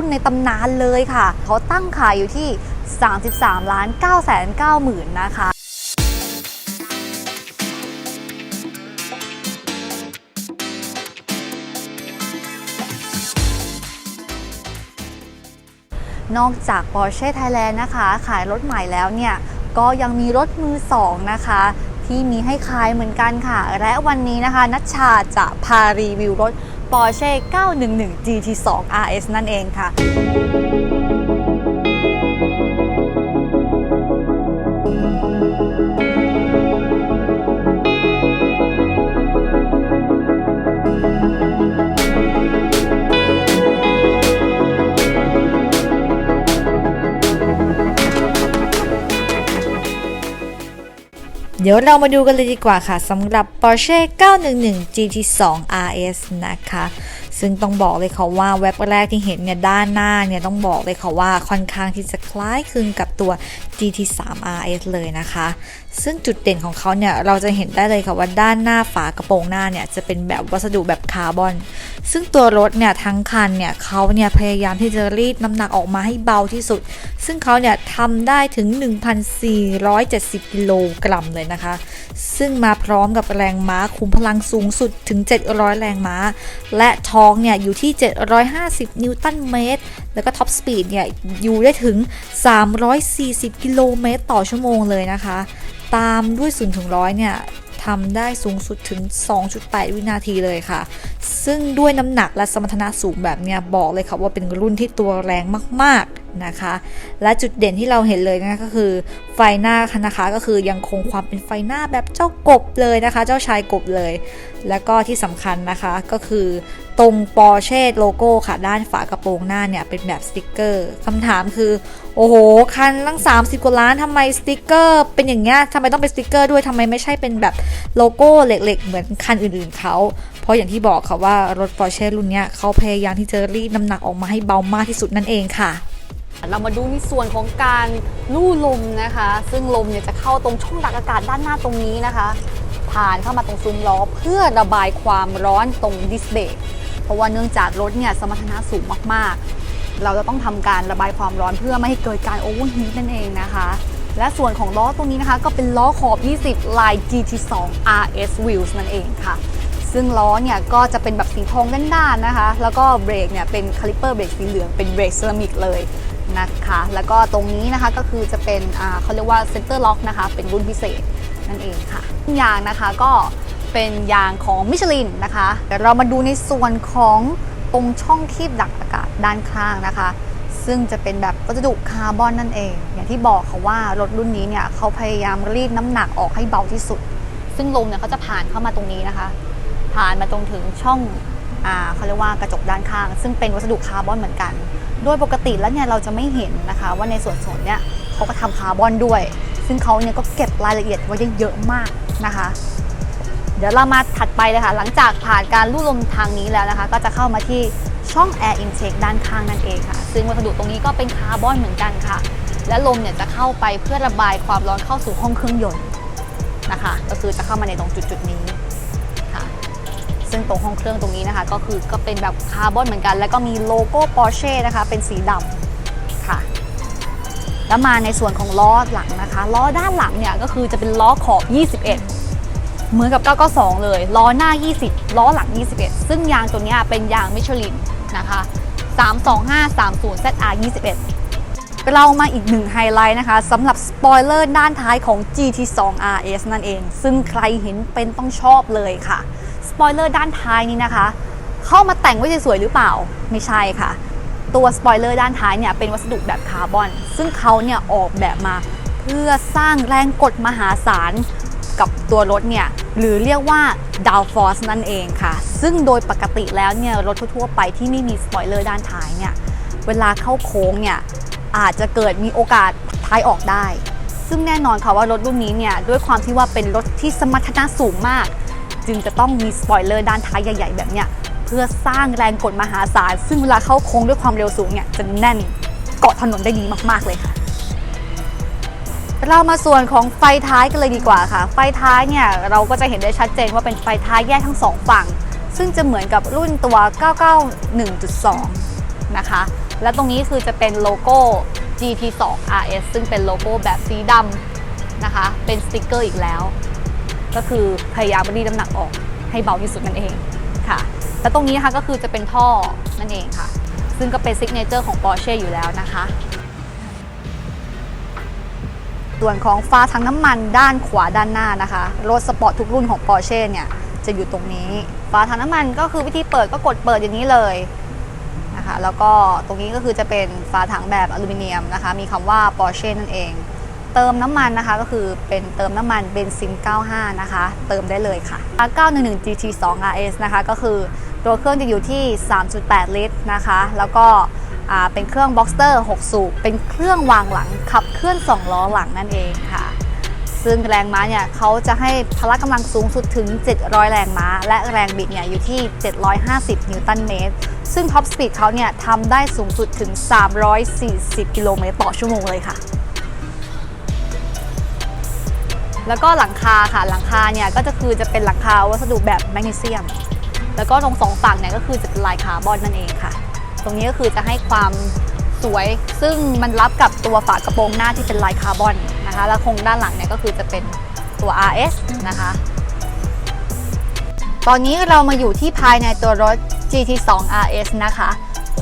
รุ่นในตำนานเลยค่ะ เขาตั้งขายอยู่ที่ 33ล้าน9แสน9หมื่นนะคะนอกจาก Porsche Thailand นะคะ ขายรถใหม่แล้วเนี่ย ก็ยังมีรถมือสองนะคะ ที่มีให้ขายเหมือนกันค่ะ และวันนี้นะคะ นัชชาจะพารีวิวรถ Porsche 911 GT2 RS นั่นเองค่ะ เดี๋ยวเรามาดูกันเลยดีกว่าค่ะสำหรับ Porsche 911 GT2 RS นะคะ ซึ่งต้องบอกเลยค่ะว่าเว็บแรกที่เห็นเนี่ยด้านหน้าเนี่ยต้องบอกเลยค่ะว่าค่อนข้างที่จะคล้ายคลึงกับตัว GT3 RS เลยนะคะ ซึ่งจุดเด่นของเขาเนี่ย เราจะเห็นได้เลยค่ะว่าด้านหน้าฝากระโปรงหน้าเนี่ย จะเป็นแบบวัสดุแบบคาร์บอน ซึ่งตัวรถเนี่ยทั้งคันเนี่ยเขาเนี่ยพยายามที่จะรีดน้ำหนักออกมาให้เบาที่สุด ซึ่งเขาเนี่ยทำได้ถึง 1,470 กิโลกรัมเลยนะคะ ซึ่งมาพร้อมกับแรงม้าคุมพลังสูงสุดถึง 700 แรงม้า และท้อร์กเนี่ยอยู่ที่ 750 นิวตันเมตรแล้วก็ท็อปสปีดเนี่ย อยู่ได้ถึง 340 กิโลเมตรต่อชั่วโมงเลยนะคะ ตามด้วย0ถึง100 เนี่ยทำได้สูงสุดถึง 2.8 วินาทีเลยค่ะ ซึ่งด้วยน้ำหนักและสมรรถนะสูงแบบเนี้ยบอกเลยค่ะว่าเป็นรุ่นที่ตัวแรงมากๆ นะคะ และจุดเด่นที่เราเห็นเลยนะก็คือไฟหน้านะคะก็คือยังคงความเป็นไฟหน้าแบบเจ้ากบเลยนะคะ เจ้าชายกบเลย แล้วก็ที่สำคัญนะคะก็คือตรง Porsche โลโก้ค่ะด้านฝากระโปรงหน้าเนี่ยเป็นแบบสติกเกอร์คำถามคือ โอ้โห คันตั้ง 30 กว่าล้านทำไมสติกเกอร์ เป็นอย่างเงี้ยทำไมต้องเป็นสติกเกอร์ด้วยทำไมไม่ใช่เป็นแบบโลโก้เหล็กๆ เหมือนคันอื่นๆเขาเพราะอย่างที่บอกค่ะว่ารถ Porsche รุ่นเนี้ยเขาพยายามที่จะรีดน้ำหนักออกมาให้เบามากที่สุดนั่นเองค่ะ เรามาดูในส่วนของการลู่ลมนะคะ ซึ่งลมเนี่ยจะเข้าตรงช่องดักอากาศด้านหน้าตรงนี้นะคะ ผ่านเข้ามาตรงซุ้มล้อเพื่อระบายความร้อนตรงดิสเบรกเพราะว่าเนื่องจากรถเนี่ยสมรรถนะสูงมากๆ เราจะต้องทำการระบายความร้อนเพื่อไม่ให้เกิดการโอเวอร์ฮีทนั่นเองนะคะ และส่วนของล้อตรงนี้นะคะ ก็เป็นล้อขอบ 20 ลาย GT2 RS Wheels นั่นเองค่ะซึ่งล้อเนี่ยก็จะเป็นแบบสีทองด้านๆนะคะ แล้วก็เบรกเนี่ยเป็นคาลิปเปอร์เบรกสีเหลืองเป็นเบรกเซรามิกเลย นะคะ แล้วก็ตรงนี้นะคะก็คือจะเป็นเขาเรียกว่าเซนเตอร์ล็อกนะคะ เป็นรุ่นพิเศษนั่นเองค่ะยางนะคะก็เป็นยางของมิชลินนะคะเดี๋ยวเรามาดูในส่วนของตรงช่องคีบดักอากาศด้านข้างนะคะ ซึ่งจะเป็นแบบวัสดุคาร์บอนนั่นเอง อย่างที่บอกค่ะว่ารถรุ่นนี้เนี่ยเขาพยายามรีดน้ำหนักออกให้เบาที่สุด ซึ่งลมเนี่ยเขาจะผ่านเข้ามาตรงนี้นะคะ ผ่านมาตรงถึงช่อง เขาเรียกว่ากระจกด้านข้าง ซึ่งเป็นวัสดุคาร์บอนเหมือนกัน โดยปกติแล้วเนี่ยเราจะไม่เห็นนะคะ ว่าในส่วนส่วนเนี่ยเขาก็ทำคาร์บอนด้วย ซึ่งเขาเนี่ยก็เก็บรายละเอียดไว้ได้เยอะมากนะคะ เดี๋ยวเรามาถัดไปเลยค่ะหลังจากผ่านการลู่ลมทางนี้แล้วนะคะ ก็จะเข้ามาที่ช่อง Air Intake ด้านข้างนั่นเองค่ะ ซึ่งวัสดุตรงนี้ก็เป็นคาร์บอนเหมือนกันค่ะ และลมเนี่ยจะเข้าไปเพื่อระบายความร้อนเข้าสู่ห้องเครื่องยนต์นะคะ ก็คือจะเข้ามาในตรงจุดๆนี้ ซึ่งตรงห้องเครื่องตรงนี้นะคะ ก็คือก็เป็นแบบคาร์บอนเหมือนกัน แล้วก็มีโลโก้ Porsche นะคะ เป็นสีดำค่ะ แล้วมาในส่วนของล้อหลังนะคะ ล้อด้านหลังเนี่ยก็คือจะเป็นล้อขอบ 21เหมือนกับ992 เลย ล้อหน้า 20 ล้อหลัง 21 ซึ่งยางตัวนี้เป็นยางมิชลินนะคะ 32530 ZR 21 เรามาอีกหนึ่งไฮไลท์นะคะสำหรับสปอยเลอร์ด้านท้ายของ GT2 RS นั่นเอง ซึ่งใครเห็นเป็นต้องชอบเลยค่ะ ปอยเลอร์ด้านท้ายนี้นะคะ เข้ามาแต่งไว้สวยๆหรือเปล่าไม่ใช่ค่ะ ตัวสปอยเลอร์ด้านท้ายเนี่ยเป็นวัสดุแบบคาร์บอน ซึ่งเขาเนี่ยออกแบบมาเพื่อสร้างแรงกดมหาศาลกับตัวรถเนี่ยหรือเรียกว่า downforce นั่นเองค่ะ ซึ่งโดยปกติแล้วเนี่ยรถทั่วไปที่ไม่มีสปอยเลอร์ด้านท้ายเนี่ยเวลาเข้าโค้งเนี่ยอาจจะเกิดมีโอกาสท้ายออกได้ ซึ่งแน่นอนค่ะว่ารถรุ่นนี้เนี่ยด้วยความที่ว่าเป็นรถที่สมรรถนะสูงมาก จึงจะต้องมีสปอยเลอร์ด้านท้ายใหญ่ ๆ แบบเนี้ยเพื่อสร้างแรงกดมหาศาลซึ่งเวลาเข้าโค้งด้วยความเร็วสูงเนี่ยจะแน่นเกาะถนนได้ดีมากๆเลยค่ะเรามาส่วนของไฟท้ายกันเลยดีกว่าค่ะ ไฟท้ายเนี่ยเราก็จะเห็นได้ชัดเจนว่าเป็นไฟท้ายแยกทั้งสองฝั่ง ซึ่งจะเหมือนกับรุ่นตัว 991.2 นะคะ และตรงนี้คือจะเป็นโลโก้ GT2 RS ซึ่งเป็นโลโก้แบบสีดำนะคะ เป็นสติกเกอร์อีกแล้ว ก็คือพยายามรีดน้ำหนักออกให้เบาที่สุดนั่นเองค่ะ และตรงนี้นะคะก็คือจะเป็นท่อนั่นเองค่ะ ซึ่งก็เป็นซิกเนเจอร์ของ Porsche อยู่แล้วนะคะ ส่วนของฟ้าทั้งน้ำมันด้านขวาด้านหน้านะคะรถสปอร์ตทุกรุ่นของ Porsche เนี่ยจะอยู่ตรงนี้ฟ้าทั้งน้ำมันก็คือวิธีเปิดก็กดเปิดอย่างนี้เลยนะคะแล้วก็ตรงนี้ก็คือจะเป็นฝาถังแบบอลูมิเนียมนะคะ มีคำว่า Porsche นั่นเอง เติมน้ำมันนะคะก็คือเป็นเติมน้ำมันเบนซิน 95 นะคะ เติมได้เลยค่ะ 911 GT2 RS นะคะก็คือตัวเครื่องจะอยู่ที่ 3.8 ลิตรนะคะ แล้วก็เป็นเครื่อง Boxster 6สูบ เป็นเครื่องวางหลังขับเคลื่อน 2 ล้อหลังนั่นเองค่ะ ซึ่งแรงม้าเนี่ยเขาจะให้พละกำลังสูงสุดถึง 700 แรงม้า และแรงบิดเนี่ยอยู่ที่ 750 นิวตันเมตร ซึ่งท็อปสปีดเขาเนี่ยทำได้สูงสุดถึง 340 กิโลเมตรต่อชั่วโมงเลยค่ะ แล้วก็หลังคาค่ะหลังคาเนี่ยก็จะคือจะเป็นหลังคาวัสดุแบบแมกนีเซียม แล้วก็ตรงสองฝั่งเนี่ยก็คือจะเป็นลายคาร์บอนนั่นเองค่ะ ตรงนี้ก็คือจะให้ความสวย ซึ่งมันรับกับตัวฝากระโปรงหน้าที่เป็นลายคาร์บอนนะคะแล้วโครงด้านหลังเนี่ยก็คือจะเป็นตัว RS นะคะ ตอนนี้เรามาอยู่ที่ภายในตัวรถ GT2 RS นะคะ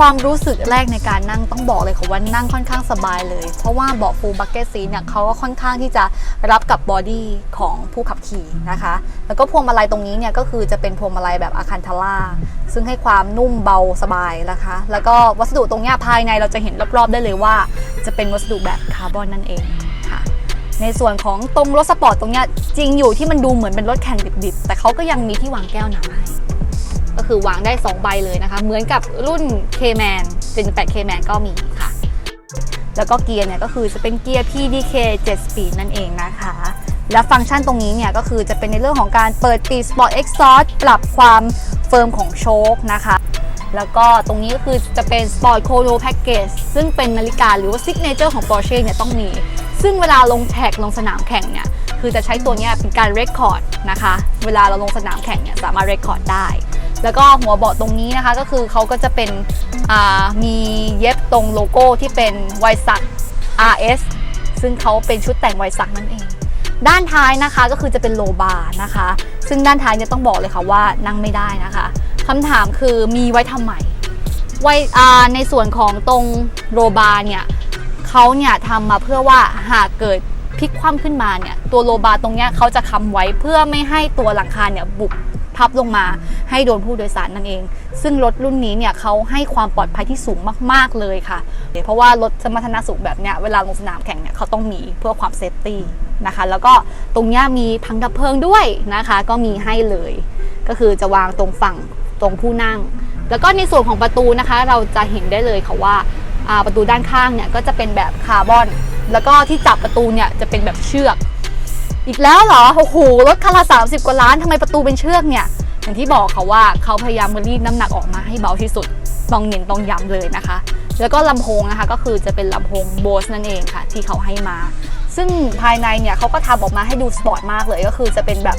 ความรู้สึกแรกในการนั่งต้องบอกเลยค่ะว่านั่งค่อนข้างสบายเลย เพราะว่าเบาะ full bucket seat เนี่ยเขาก็ค่อนข้างที่จะรับกับบอดี้ของผู้ขับขี่นะคะ แล้วก็พวงมาลัยตรงนี้เนี่ยก็คือจะเป็นพวงมาลัยแบบอาคันทาร่าซึ่งให้ความนุ่มเบาสบายนะคะ แล้วก็วัสดุตรงนี้ภายในเราจะเห็นรอบๆได้เลยว่า จะเป็นวัสดุแบบคาร์บอนนั่นเองค่ะในส่วนของตรงรถสปอร์ตตรงเนี้ยจริงอยู่ที่มันดูเหมือนเป็นรถแข่งดิบๆ แต่เขาก็ยังมีที่วางแก้วน้ำให้ ก็คือวางได้ 2 ใบเลยนะคะ เหมือนกับรุ่น K-Man 78 K-Man ก็มีค่ะ แล้วก็เกียร์เนี่ยก็คือจะเป็นเกียร์ PDK 7 Speed นั่นเองนะคะและฟังก์ชันตรงนี้เนี่ยก็คือจะเป็นในเรื่องของการเปิดปี Sport Exhaust ปรับความเฟิร์มของโชคนะคะ แล้วก็ตรงนี้ก็คือจะเป็น Sport Chrono Package ซึ่งเป็นนาฬิกาหรือว่า Signature ของ Porsche เนี่ยต้องมี ซึ่งเวลาลงแท็กลงสนามแข่งเนี่ย คือจะใช้ตัวนี้เป็นการเรคคอร์ดนะคะ เวลาเราลงสนามแข่งเนี่ยสามารถเรคคอร์ดได้ แล้วก็หัวเบาะตรงนี้นะคะ ก็คือเขาก็จะเป็นมีเย็บตรงโลโก้ที่เป็นไวซัก RS ซึ่งเขาเป็นชุดแต่งไวซักนั่นเอง ด้านท้ายนะคะก็คือจะเป็นโลบาร์นะคะ ซึ่งด้านท้ายเนี่ยต้องบอกเลยค่ะว่านั่งไม่ได้นะคะคำถามคือมีไว้ทำไมไว้ในส่วนของตรงโรบาร์เนี่ยเขาเนี่ยทำมาเพื่อว่าหากเกิด พลิกคว่ำขึ้นมาเนี่ยตัวโรบาร์ตรงเนี้ยเขาจะค้ำไว้เพื่อไม่ให้ตัวหลังคาเนี่ยบุกพับลงมาให้โดนผู้โดยสารนั่นเอง ซึ่งรถรุ่นนี้เนี่ยเขาให้ความปลอดภัยที่สูงมาก ๆเลยค่ะเพราะว่ารถสมรรถนะสูงแบบเนี้ยเวลาลงสนามแข่งเนี่ยเขาต้องมีเพื่อความเซฟตี้นะคะ แล้วก็ตรงเนี้ยมีถังดับเพลิงด้วยนะคะ ก็มีให้เลย ก็คือจะวางตรงฝั่งตรงผู้นั่ง แล้วก็ในส่วนของประตูนะคะ เราจะเห็นได้เลยค่ะว่าประตูด้านข้างเนี่ยก็จะเป็นแบบคาร์บอน แล้วก็ที่จับประตูเนี่ยจะเป็นแบบเชือก อีกแล้วเหรอโอ้โหรถคันละ30 กว่าล้านทำไมประตูเป็นเชือกเนี่ย อย่างที่บอกค่ะว่าเขาพยายามรีดน้ำหนักออกมาให้เบาที่สุดต้องเน้นต้องย้ำเลยนะคะ แล้วก็ลำโพงนะคะก็คือจะเป็นลำโพงโบสนั่นเองค่ะ ที่เขาให้มา ซึ่งภายในเนี่ยเขาก็ทำออกมาให้ดูสปอร์ตมากเลยก็คือจะเป็นแบบ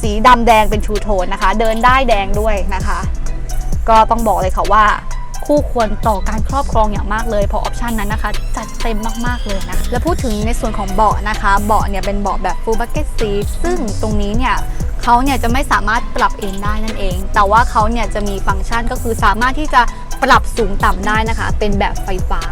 สีดำแดงเป็นชูโทนนะคะ เดินได้แดงด้วยนะคะ ก็ต้องบอกเลยค่ะว่า คู่ควรต่อการครอบครองอย่างมากเลยเพราะออปชันนั้นนะคะ จัดเต็มมากๆเลยนะและพูดถึงในส่วนของเบาะนะคะ เบาะเนี่ยเป็นเบาะแบบ full bucket seat ซึ่งตรงนี้เนี่ยเขาเนี่ยจะไม่สามารถปรับเอนได้นั่นเอง แต่ว่าเขาเนี่ยจะมีฟังก์ชันก็คือสามารถที่จะปรับสูงต่ำได้นะคะ เป็นแบบไฟฟ้า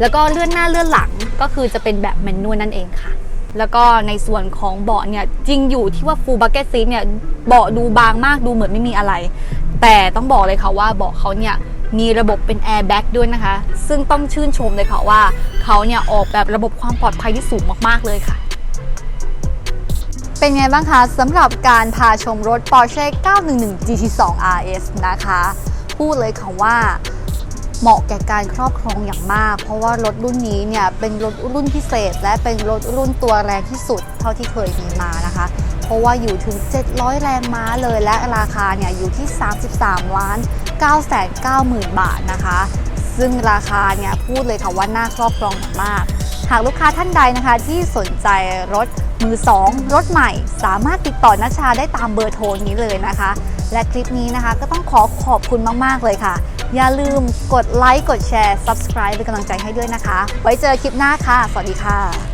แล้วก็เลื่อนหน้าเลื่อนหลังก็คือจะเป็นแบบแมนนวลนั่นเองค่ะแล้วก็ในส่วนของเบาะเนี่ยจริงอยู่ที่ว่า full bucket seat เนี่ยเบาะดูบางมากดูเหมือนไม่มีอะไร แต่ต้องบอกเลยค่ะว่าเบาะเขาเนี่ย มีระบบเป็น airbag ด้วยนะคะ ซึ่งต้องชื่นชมเลยค่ะว่าเขาเนี่ยออกแบบระบบความปลอดภัยที่สูงมากๆเลยค่ะ เป็นไงบ้างคะสำหรับการพาชมรถ Porsche 911 GT2 RS นะคะ พูดเลยค่ะว่าเหมาะแก่การครอบครองอย่างมาก เพราะว่ารถรุ่นนี้เนี่ยเป็นรถรุ่นพิเศษ และเป็นรถรุ่นตัวแรงที่สุดเท่าที่เคยมีมานะคะ เพราะว่าอยู่ถึง 700 แรงม้าเลยและราคาเนี่ยอยู่ที่ 33 ล้าน 9 9 0 0 0 0 บาทนะคะ ซึ่งราคาเนี่ยพูดเลยค่ะว่าน่าครอบครองมาก หากลูกค้าท่านใดนะคะที่สนใจรถมือ 2 รถใหม่ สามารถติดต่อนัชชาได้ตามเบอร์โทรนี้เลยนะคะ และคลิปนี้นะคะก็ต้องขอขอบคุณมาก ๆ เลยค่ะ อย่าลืมกดไลค์กดแชร์ subscribe เป็นกำลังใจให้ด้วยนะคะ ไว้เจอคลิปหน้าค่ะ สวัสดีค่ะ